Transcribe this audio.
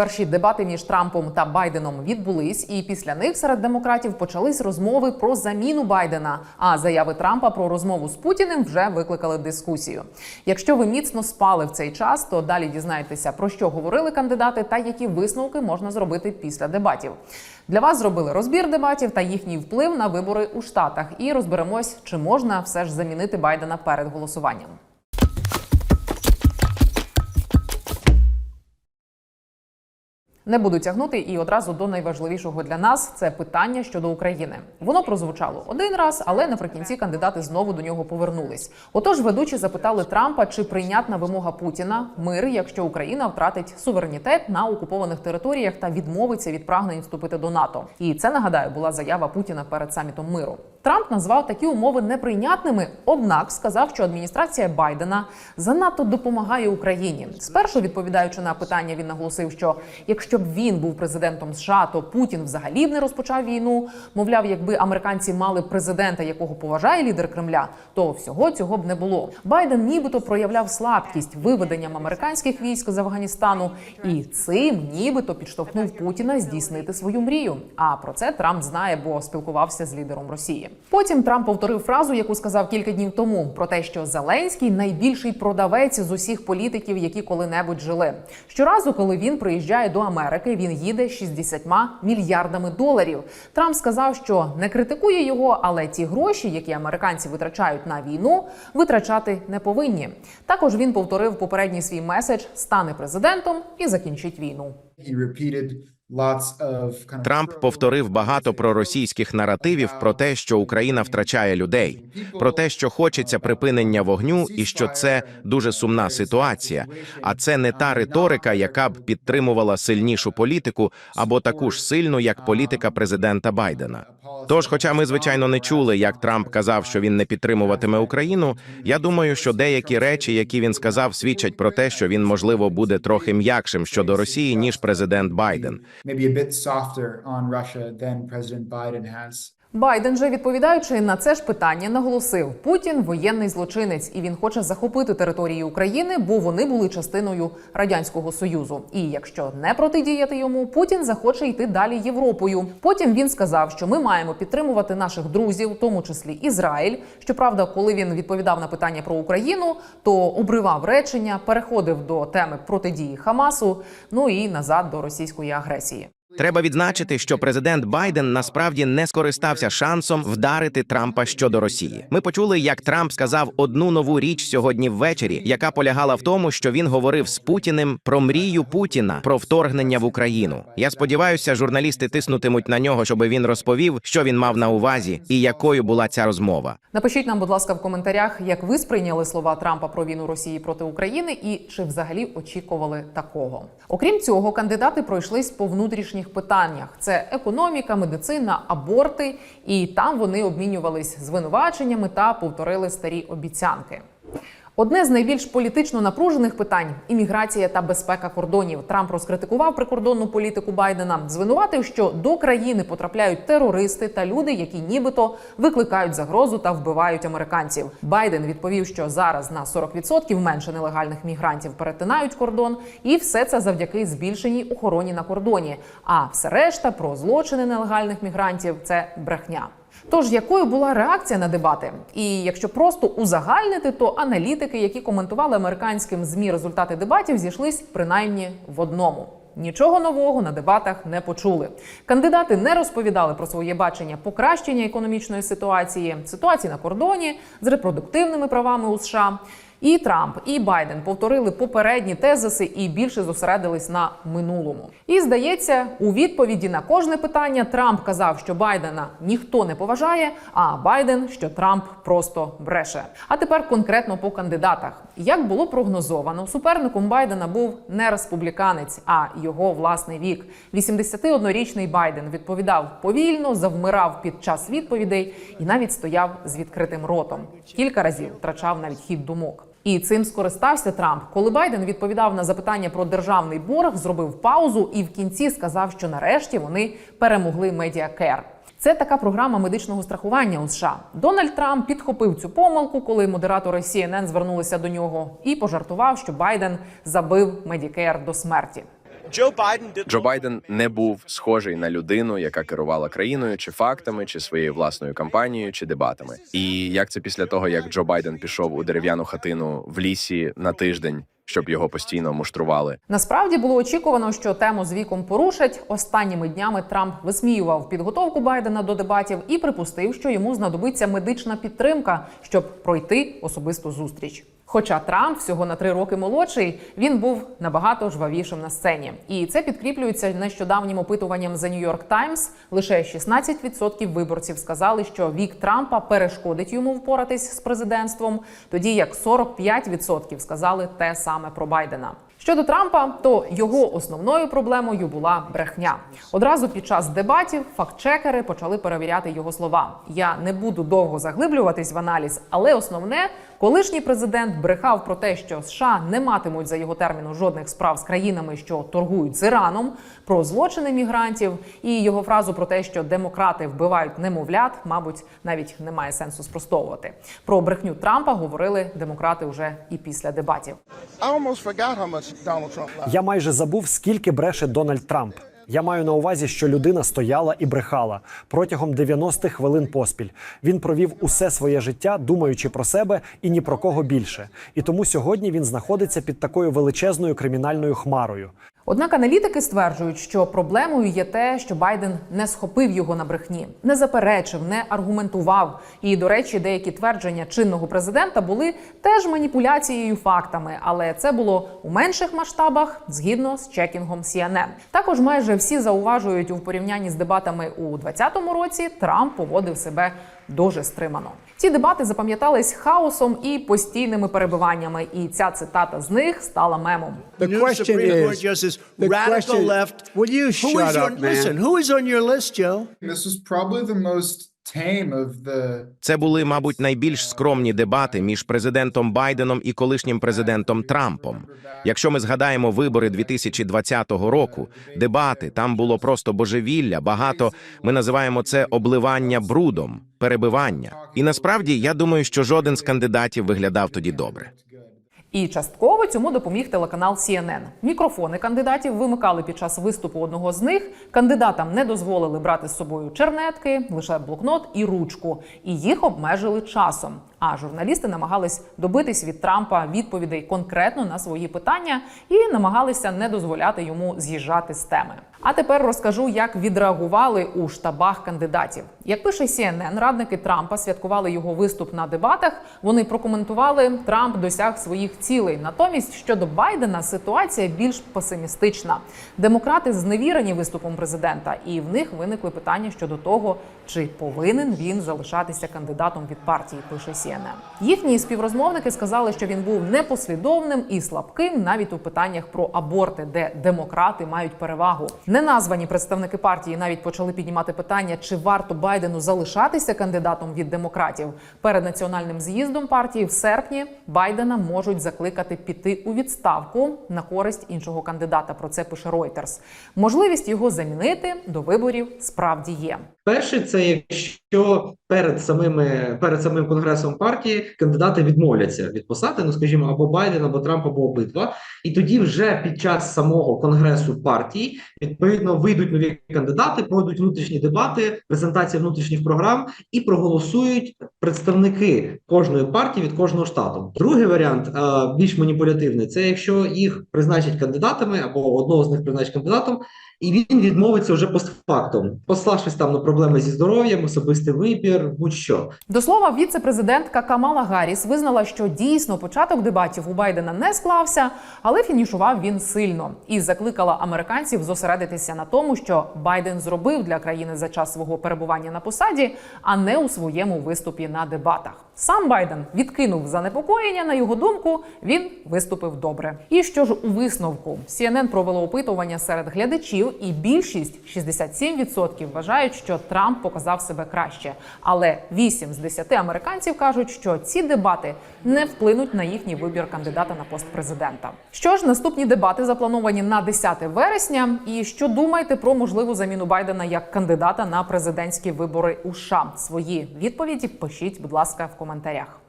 Перші дебати між Трампом та Байденом відбулись, і після них серед демократів почались розмови про заміну Байдена. А заяви Трампа про розмову з Путіним вже викликали дискусію. Якщо ви міцно спали в цей час, то далі дізнаєтеся про що говорили кандидати та які висновки можна зробити після дебатів. Для вас зробили розбір дебатів та їхній вплив на вибори у штатах. І розберемось, чи можна все ж замінити Байдена перед голосуванням. Не буду тягнути і одразу до найважливішого для нас це питання щодо України. Воно прозвучало один раз, але наприкінці кандидати знову до нього повернулись. Отож, ведучі запитали Трампа, чи прийнятна вимога Путіна мир, якщо Україна втратить суверенітет на окупованих територіях та відмовиться від прагнень вступити до НАТО. І це нагадаю була заява Путіна перед самітом миру. Трамп назвав такі умови неприйнятними, однак сказав, що адміністрація Байдена занадто допомагає Україні. Спершу відповідаючи на питання, він наголосив, що якщо б він був президентом США, то Путін взагалі б не розпочав війну. Мовляв, якби американці мали президента, якого поважає лідер Кремля, то всього цього б не було. Байден нібито проявляв слабкість виведенням американських військ з Афганістану, і цим нібито підштовхнув Путіна здійснити свою мрію. А про це Трамп знає, бо спілкувався з лідером Росії. Потім Трамп повторив фразу, яку сказав кілька днів тому, про те, що Зеленський найбільший продавець з усіх політиків, які коли-небудь жили. Щоразу, коли він приїжджає до Америки, він їде 60 мільярдами доларів. Трамп сказав, що не критикує його, але ті гроші, які американці витрачають на війну, витрачати не повинні. Також він повторив попередній свій меседж стане президентом і закінчить війну. Of Трамп повторив багато проросійських наративів про те, що Україна втрачає людей, про те, що хочеться припинення вогню, і що це дуже сумна ситуація. А це не та риторика, яка б підтримувала сильнішу політику або таку ж сильну, як політика президента Байдена. Тож, хоча ми звичайно не чули, як Трамп казав, що він не підтримуватиме Україну, я думаю, що деякі речі, які він сказав, свідчать про те, що він можливо буде трохи м'якшим щодо Росії ніж президент Байден. Байден же відповідаючи на це ж питання, наголосив: Путін воєнний злочинець, і він хоче захопити території України, бо вони були частиною радянського союзу. І якщо не протидіяти йому, Путін захоче йти далі Європою. Потім він сказав, що ми маємо підтримувати наших друзів, в тому числі Ізраїль. Щоправда, коли він відповідав на питання про Україну, то обривав речення, переходив до теми протидії Хамасу, ну і назад до російської агресії. Треба відзначити, що президент Байден насправді не скористався шансом вдарити Трампа щодо Росії. Ми почули, як Трамп сказав одну нову річ сьогодні ввечері, яка полягала в тому, що він говорив з Путіним про мрію Путіна про вторгнення в Україну. Я сподіваюся, журналісти тиснутимуть на нього, щоб він розповів, що він мав на увазі і якою була ця розмова. Напишіть нам, будь ласка, в коментарях, як ви сприйняли слова Трампа про війну Росії проти України, і чи взагалі очікували такого. Окрім цього, кандидати пройшлись по внутрішніх питаннях: це економіка, медицина, аборти, і там вони обмінювались звинуваченнями та повторили старі обіцянки. Одне з найбільш політично напружених питань імміграція та безпека кордонів. Трамп розкритикував прикордонну політику Байдена, звинуватив, що до країни потрапляють терористи та люди, які нібито викликають загрозу та вбивають американців. Байден відповів, що зараз на 40% менше нелегальних мігрантів перетинають кордон, і все це завдяки збільшеній охороні на кордоні. А все решта про злочини нелегальних мігрантів це брехня. Тож якою була реакція на дебати? І якщо просто узагальнити, то аналітики, які коментували американським змі результати дебатів, зійшлись принаймні в одному. Нічого нового на дебатах не почули. Кандидати не розповідали про своє бачення покращення економічної ситуації, ситуації на кордоні з репродуктивними правами у США. І Трамп, і Байден повторили попередні тезиси і більше зосередились на минулому. І здається, у відповіді на кожне питання Трамп казав, що Байдена ніхто не поважає, а Байден, що Трамп просто бреше. А тепер конкретно по кандидатах. Як було прогнозовано, суперником Байдена був не республіканець, а його власний вік. 81-річний Байден відповідав повільно, завмирав під час відповідей і навіть стояв з відкритим ротом. Кілька разів втрачав навіть хід думок. І цим скористався Трамп. Коли Байден відповідав на запитання про державний борг, зробив паузу і в кінці сказав, що нарешті вони перемогли медіакер. Це така програма медичного страхування у США. Дональд Трамп підхопив цю помилку, коли модератори CNN звернулися до нього і пожартував, що Байден забив Медікер до смерті. Joe Biden Джо Байден не був схожий на людину, яка керувала країною, чи фактами, чи своєю власною кампанією, чи дебатами. І як це після того, як Джо Байден пішов у дерев'яну хатину в лісі на тиждень, щоб його постійно муштрували. Насправді було очікувано, що тему з віком порушать. Останніми днями Трамп висміював підготовку Байдена до дебатів і припустив, що йому знадобиться медична підтримка, щоб пройти особисту зустріч. Хоча Трамп всього на три роки молодший, він був набагато жвавішим на сцені, і це підкріплюється нещодавнім опитуванням The New York Times. Лише 16% виборців сказали, що вік Трампа перешкодить йому впоратись з президентством, тоді як 45% сказали те саме про Байдена. Щодо Трампа, то його основною проблемою була брехня. Одразу під час дебатів фактчекери почали перевіряти його слова. Я не буду довго заглиблюватись в аналіз, але основне, колишній президент брехав про те, що США не матимуть за його терміну жодних справ з країнами, що торгують з Іраном, про злочини мігрантів і його фразу про те, що демократи вбивають немовлят, мабуть, навіть немає сенсу спростовувати. Про брехню Трампа говорили демократи вже і після дебатів. Я майже забув, скільки бреше Дональд Трамп. Я маю на увазі, що людина стояла і брехала протягом 90 хвилин поспіль. Він провів усе своє життя, думаючи про себе і ні про кого більше. І тому сьогодні він знаходиться під такою величезною кримінальною хмарою. Однак аналітики стверджують, що проблемою є те, що Байден не схопив його на брехні, не заперечив, не аргументував. І, до речі, деякі твердження чинного президента були теж маніпуляцією фактами, але це було у менших масштабах згідно з чекінгом CNN. Також майже всі зауважують у порівнянні з дебатами у 2020 році. Трамп поводив себе дуже стримано. Ці дебати запам'ятались хаосом і постійними перебиваннями. І ця цитата з них стала мемом. The question is, Justice, the radical question- left. Will you shut up, man? listen, who is on your list, Joe? This is probably the most Це були, мабуть, найбільш скромні дебати між президентом Байденом і колишнім президентом Трампом. Якщо ми згадаємо вибори 2020 року, дебати там було просто божевілля. Багато ми називаємо це обливання брудом, перебивання. І насправді я думаю, що жоден з кандидатів виглядав тоді добре. І частково цьому допоміг телеканал CNN. Мікрофони кандидатів вимикали під час виступу одного з них. Кандидатам не дозволили брати з собою чернетки, лише блокнот і ручку, і їх обмежили часом. А журналісти намагались добитись від Трампа відповідей конкретно на свої питання і намагалися не дозволяти йому з'їжджати з теми. А тепер розкажу, як відреагували у штабах кандидатів. Як пише CNN, радники Трампа святкували його виступ на дебатах. Вони прокоментували, Трамп досяг своїх цілей. Натомість щодо Байдена ситуація більш песимістична. Демократи зневірені виступом президента, і в них виникли питання щодо того, чи повинен він залишатися кандидатом від партії. Пише CNN. Їхні співрозмовники сказали, що він був непослідовним і слабким навіть у питаннях про аборти, де демократи мають перевагу. Неназвані представники партії навіть почали піднімати питання, чи варто Байдену залишатися кандидатом від демократів. Перед національним з'їздом партії в серпні Байдена можуть закликати піти у відставку на користь іншого кандидата. Про це пише Reuters. Можливість його замінити до виборів справді є. Перший це якщо перед самими перед самим конгресом партії кандидати відмовляться від посади, ну скажімо, або Байден, або Трамп, або обидва, і тоді вже під час самого конгресу партії відповідно вийдуть нові кандидати, пройдуть внутрішні дебати, презентація внутрішніх програм і проголосують представники кожної партії від кожного штату. Другий варіант е, більш маніпулятивний це якщо їх призначать кандидатами або одного з них призначать кандидатом. І він відмовиться вже постфактум, пославшись там на проблеми зі здоров'ям, особистий вибір, будь-що. До слова, віце-президентка Камала Гарріс визнала, що дійсно початок дебатів у Байдена не склався, але фінішував він сильно і закликала американців зосередитися на тому, що Байден зробив для країни за час свого перебування на посаді, а не у своєму виступі на дебатах. Сам Байден відкинув занепокоєння. На його думку, він виступив добре. І що ж у висновку CNN провело опитування серед глядачів, і більшість 67% вважають, що Трамп показав себе краще. Але 8 з 10 американців кажуть, що ці дебати не вплинуть на їхній вибір кандидата на пост президента. Що ж, наступні дебати заплановані на 10 вересня. І що думаєте про можливу заміну Байдена як кандидата на президентські вибори у США? Свої відповіді пишіть, будь ласка, в коментарях.